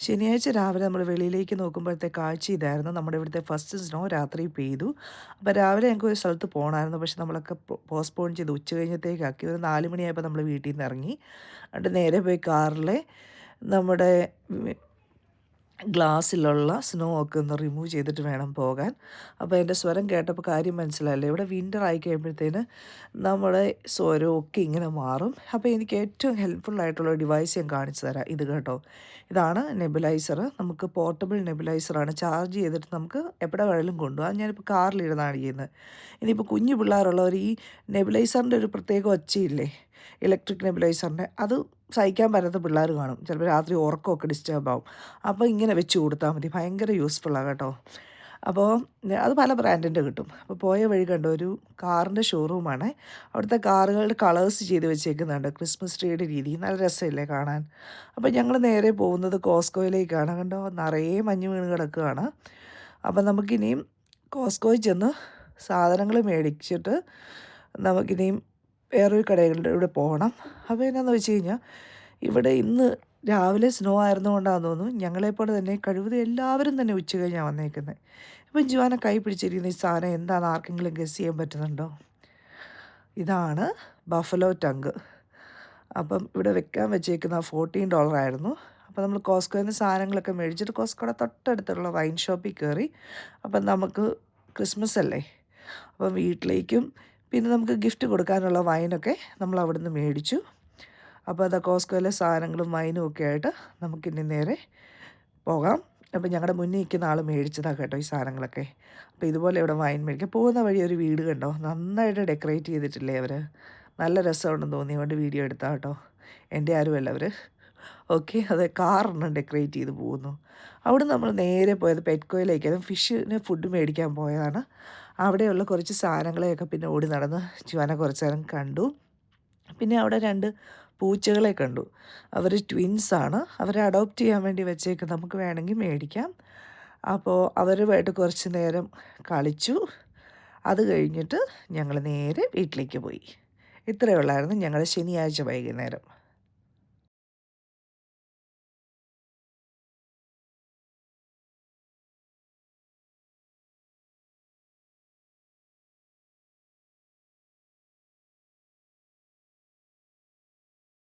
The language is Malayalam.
ശനിയാഴ്ച രാവിലെ നമ്മൾ വെളിയിലേക്ക് നോക്കുമ്പോഴത്തെ കാഴ്ച ഇതായിരുന്നു. നമ്മുടെ ഇവിടുത്തെ ഫസ്റ്റ് സ്നോ രാത്രി പെയ്തു. അപ്പോൾ രാവിലെ ഞങ്ങൾക്ക് ഒരു സ്ഥലത്ത് പോകണമായിരുന്നു പക്ഷെ നമ്മളൊക്കെ പോസ്റ്റ്പോൺ ചെയ്ത് ഉച്ച കഴിഞ്ഞത്തേക്കാക്കി. ഒരു നാല് മണിയായപ്പോൾ നമ്മൾ വീട്ടിൽ നിന്ന് ഇറങ്ങി. എന്നിട്ട് നേരെ പോയി കാറിലെ നമ്മുടെ ഗ്ലാസ്സിലുള്ള സ്നോ ഒക്കെ ഒന്ന് റിമൂവ് ചെയ്തിട്ട് വേണം പോകാൻ. അപ്പോൾ എന്റെ സ്വരം കേട്ടപ്പോൾ കാര്യം മനസ്സിലായില്ലേ. ഇവിടെ വിന്റർ ആയി കഴിയുമ്പോഴത്തേന് നമ്മുടെ സ്വരമൊക്കെ ഇങ്ങനെ മാറും. അപ്പോൾ എനിക്ക് ഏറ്റവും ഹെൽപ്ഫുൾ ആയിട്ടുള്ള ഡിവൈസ് ഞാൻ കാണിച്ചു തരാം. ഇത് കേട്ടോ. ഇതാണ് നെബുലൈസർ നമുക്ക് പോർട്ടബിൾ നെബുലൈസറാണ് ചാർജ് ചെയ്തിട്ട് നമുക്ക് എവിടെ വേണമെങ്കിലും കൊണ്ടുപോകാം. ഞാനിപ്പോൾ കാറിലിരുന്നാണ് ചെയ്യുന്നത്. ഇനിയിപ്പോൾ കുഞ്ഞു പിള്ളേരുള്ളവർ ഈ നെബുലൈസറിന്റെ ഒരു പ്രത്യേക ഒച്ചയില്ലേ? ഇലക്ട്രിക് നെബുലൈസറിന്റെ അത് സഹിക്കാൻ പറ്റാത്ത പിള്ളേർ കാണും. ചിലപ്പോൾ രാത്രി ഉറക്കമൊക്കെ ഡിസ്റ്റർബ് ആവും. അപ്പോൾ ഇങ്ങനെ വെച്ച് കൊടുത്താൽ മതി. ഭയങ്കര യൂസ്ഫുള്ളാണ് കേട്ടോ. അപ്പോൾ അത് പല ബ്രാൻഡിന്റെ കിട്ടും. അപ്പോൾ പോയ വഴി കണ്ട ഒരു കാറിന്റെ ഷോറൂമാണ് അവിടുത്തെ കാറുകളുടെ കളേഴ്സ് ചെയ്ത് വെച്ചേക്കുന്നുണ്ട്. ക്രിസ്മസ് ട്രീയുടെ രീതി. നല്ല രസമില്ലേ കാണാൻ. അപ്പോൾ ഞങ്ങൾ നേരെ പോകുന്നത് കോസ്കോയിലേക്കാണ്. കണ്ടോ? നിറയെ മഞ്ഞ് വീണ് കിടക്കുകയാണ്. അപ്പോൾ നമുക്കിനിയും കോസ്കോയിൽ ചെന്ന് സാധനങ്ങൾ മേടിച്ചിട്ട് നമുക്കിനിയും വേറൊരു കടകളുടെ ഇവിടെ പോകണം. അപ്പോൾ എന്നാന്ന് വെച്ച് കഴിഞ്ഞാൽ ഇവിടെ ഇന്ന് രാവിലെ സ്നോ ആയിരുന്നുകൊണ്ടാന്ന് തോന്നുന്നു. ഞങ്ങളെപ്പോലെ തന്നെ കഴിവത് എല്ലാവരും തന്നെ ഉച്ച കഴിഞ്ഞാണ് വന്നേക്കുന്നത് ഇപ്പം ജുവാനെ കൈ പിടിച്ചിരിക്കുന്ന ഈ സാധനം എന്താണ്? ആർക്കെങ്കിലും ഗസ് ചെയ്യാൻ പറ്റുന്നുണ്ടോ? ഇതാണ് ബഫലോ ടങ്ക്. അപ്പം ഇവിടെ വെക്കാൻ വെച്ചേക്കുന്ന ഫോർട്ടീൻ ഡോളർ ആയിരുന്നു. അപ്പോൾ നമ്മൾ കോസ്കോയിൽ നിന്ന് സാധനങ്ങളൊക്കെ മേടിച്ചിട്ട് കോസ്കോയുടെ തൊട്ടടുത്തുള്ള വൈൻ ഷോപ്പിൽ കയറി. അപ്പം നമുക്ക് ക്രിസ്മസ് അല്ലേ? അപ്പം വീട്ടിലേക്കും പിന്നെ നമുക്ക് ഗിഫ്റ്റ് കൊടുക്കാനുള്ള വൈനൊക്കെ നമ്മൾ അവിടുന്ന് മേടിച്ചു. അപ്പോൾ അത് കോസ്കോയിലെ സാധനങ്ങളും വൈനും ഒക്കെ ആയിട്ട് നമുക്കിനി നേരെ പോകാം. അപ്പോൾ ഞങ്ങളുടെ മുന്നിൽ നിൽക്കുന്ന ആൾ മേടിച്ചതാണ് കേട്ടോ ഈ സാധനങ്ങളൊക്കെ. അപ്പോൾ ഇതുപോലെ ഇവിടെ വൈൻ മേടിക്കാം. പോകുന്ന വഴി ഒരു വീട് കണ്ടോ? നന്നായിട്ട് ഡെക്കറേറ്റ് ചെയ്തിട്ടില്ലേ അവർ നല്ല രസമുണ്ടെന്ന് തോന്നി. അതുകൊണ്ട് വീഡിയോ എടുത്താൽ കേട്ടോ. എന്റെ ആരുമല്ല അവർ ഓക്കെ അത് കാറെണ്ണം ഡെക്കറേറ്റ് ചെയ്ത് പോകുന്നു. അവിടെ നമ്മൾ നേരെ പോയത് പെറ്റ്കോയിലേക്ക് അത് ഫിഷിന് ഫുഡ് മേടിക്കാൻ പോയതാണ്. അവിടെയുള്ള കുറച്ച് സാധനങ്ങളെയൊക്കെ പിന്നെ ഓടി നടന്ന് ചുവന കുറച്ച് നേരം കണ്ടു. പിന്നെ അവിടെ രണ്ട് പൂച്ചകളെ കണ്ടു. അവർ ട്വിൻസാണ് അവരെ അഡോപ്റ്റ് ചെയ്യാൻ വേണ്ടി വെച്ചേക്ക്. നമുക്ക് വേണമെങ്കിൽ മേടിക്കാം. അപ്പോൾ അവരുമായിട്ട് കുറച്ച് നേരം കളിച്ചു. അത് കഴിഞ്ഞിട്ട് ഞങ്ങൾ നേരെ വീട്ടിലേക്ക് പോയി. ഇത്രയേ ഉള്ളായിരുന്നു ഞങ്ങളുടെ ശനിയാഴ്ച വൈകുന്നേരം.